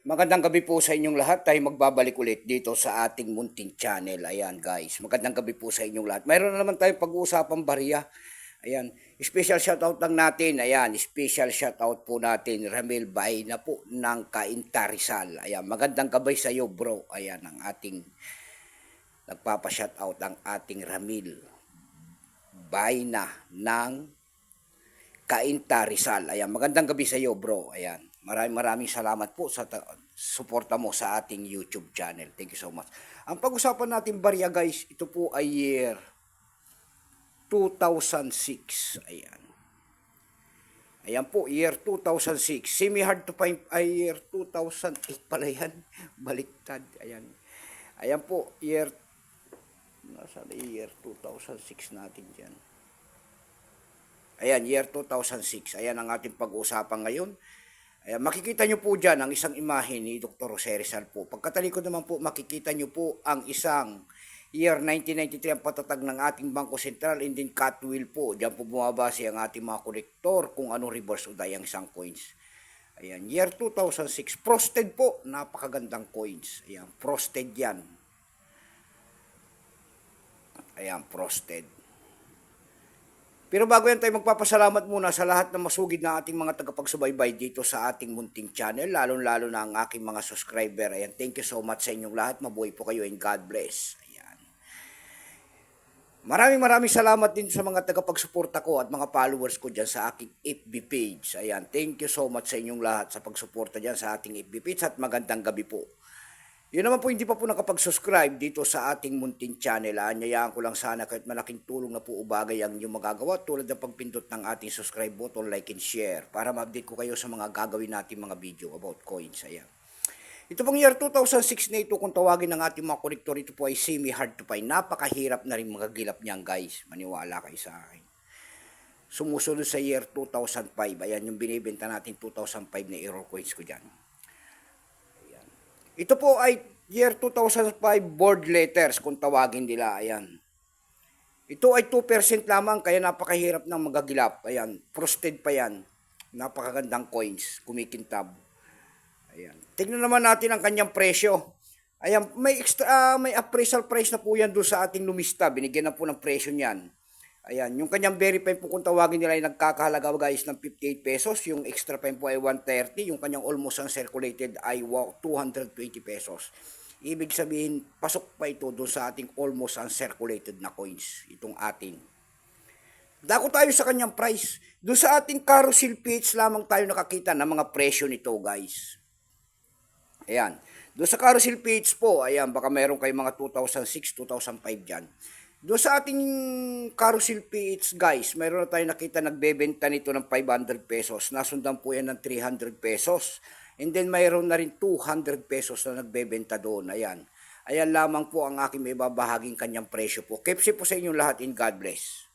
Magandang gabi po sa inyong lahat. Tayo magbabalik ulit dito sa ating munting channel. Ayan guys, magandang gabi po sa inyong lahat. Mayroon na naman tayong pag-uusapang bariya. Ayan, special shoutout lang natin. Ayan, special shoutout po natin. Ramil Bay na po ng Kainta Rizal. Ayan, magandang gabi sa iyo bro. Ayan, ang ating nagpapa-shoutout ang ating Ramil Bay na ng Kainta Rizal. Ayan, magandang gabi sa iyo, bro. Ayan. Maraming maraming salamat po sa ta- suporta mo sa ating YouTube channel. Thank you so much. Ang pag-usapan natin barya guys, ito po ay year 2006. Ayan. Ayan po, year 2006. Semi-hard to find ay year 2008 pala yan. Baliktad. Ayan. Ayan po, year nasa year 2006 natin dyan. Ayan, year 2006. Ayan ang ating pag-uusapan ngayon. Ayan, makikita nyo po dyan ang isang imahe ni Dr. Jose po. Pagkatalikod naman po, makikita nyo po ang isang year 1993 ang patatag ng ating Bangko Sentral and then Catwheel po. Diyan po bumabase ang ating mga kolektor kung ano reverse o die ang isang coins. Ayan, year 2006. Frosted po, napakagandang coins. Ayan, frosted yan. Ayan, frosted. Pero bago yan tayo magpapasalamat muna sa lahat ng masugid na ating mga tagapagsubaybay dito sa ating munting channel, lalong-lalo na ang aking mga subscriber. Ayan, thank you so much sa inyong lahat. Mabuhay po kayo and God bless. Ayan. Maraming maraming salamat din sa mga tagapagsuporta ko at mga followers ko dyan sa aking FB page. Ayan, thank you so much sa inyong lahat sa pagsuporta dyan sa ating FB page at magandang gabi po. Yun naman po, hindi pa po nakapag-subscribe dito sa ating munting channel. Anyayaan ko lang sana kahit malaking tulong na po o bagay ang inyong magagawa tulad ng pagpindot ng ating subscribe button, like and share para ma-update ko kayo sa mga gagawin natin mga video about coins. Ayan. Ito pong year 2006 na ito, kung tawagin ng ating mga kolektor, ito po ay semi-hard to find. Napakahirap na rin mga gilap niyan guys. Maniwala kayo sa akin. Sumusunod sa year 2005. Ayan yung binibenta natin 2005 na error coins ko dyan. Ito po ay year 2005 board letters kung tawagin nila. Ayan. Ito ay 2% lamang kaya napakahirap ng magagilap. Ayan. Frosted pa yan. Napakagandang coins. Kumikintab. Ayan. Tignan naman natin ang kanyang presyo. Ayan, may extra ah, may appraisal price na po yan doon sa ating lumista. Binigyan na po ng presyo niyan. Ayan, yung kanyang verify po kung tawagin nila ay nagkakahalaga guys ng 58 pesos. Yung extra fine po ay 130. Yung kanyang almost uncirculated ay wow, 220 pesos. Ibig sabihin, pasok pa ito doon sa ating almost uncirculated na coins. Itong ating. Dako tayo sa kanyang price. Doon sa ating carousel page lamang tayo nakakita ng mga presyo nito guys. Ayan. Doon sa carousel page po, ayan, baka meron kayong mga 2006, 2005 dyan. Doon sa ating carousel page, guys, mayroon na tayo nakita nagbebenta nito ng 500 pesos. Nasundan po yan ng 300 pesos. And then mayroon na rin 200 pesos na nagbebenta doon. Ayan. Ayan lamang po ang aking may babahaging kanyang presyo po. Kepsi po sa inyong lahat in God bless.